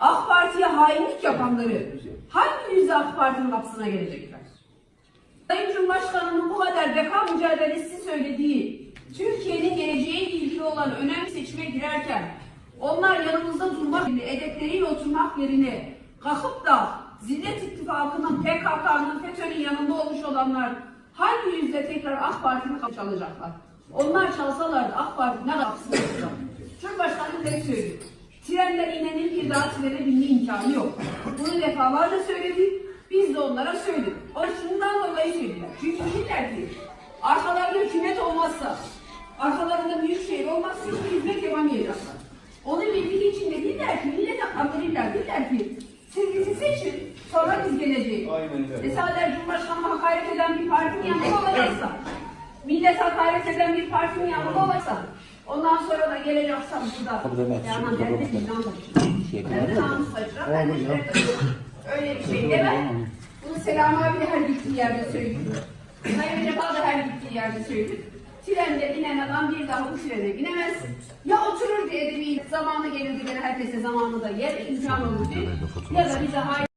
AK Parti'ye hainlik yapanları hangi yüzle AK Parti'nin kapısına gelecekler? Sayın Cumhurbaşkanı'nın bu kadar beka mücadelesi söylediği, Türkiye'nin geleceğiyle ilgili olan önemli seçime girerken, onlar yanımızda durmak yerine, edepleriyle oturmak yerine, kalkıp da Zillet İttifakı'nın, PKK'nın, FETÖ'nün yanında olmuş olanlar hangi yüzle tekrar AK Parti'nin kapı çalacaklar? Onlar çalsalardı AK Parti ne kapısını? Cumhurbaşkanı tek söylüyor. Trenden inenin bir daha trene binme imkanı yok. Bunu defalarca söyledik. Biz de onlara söyledik. O şundan dolayı söylüyorlar. Çünkü bilirler ki arkalarında hükümet olmazsa, arkalarında büyük şehir olmazsa hiçbir hizmet yapamayacaklar. Onu bildiği için de değiller ki, millete kandırırlar. Değiller ki siz bizi seçin, sonra biz geleceğiz. Aynen öyle. Mesela Cumhurbaşkanı'na hakaret eden bir partinin yanında olacaksa, millet hakaret eden bir partinin yanında olacaksa, ondan sonra da geleceksem burada, ya aman derdi bir namus. Derdi namus saçlar, ben de işte öyle bir şey demem. Bunu Selam abi de her gittiği yerde söylüyor. Sayın Recep da her gittiği yerde söylüyor. Trende inen adam bir daha bu trene binemez. Ya oturur diye de bir zamanı gelirdi gene herkese zamanı da yer imkan olur diye. Ya da bize hayır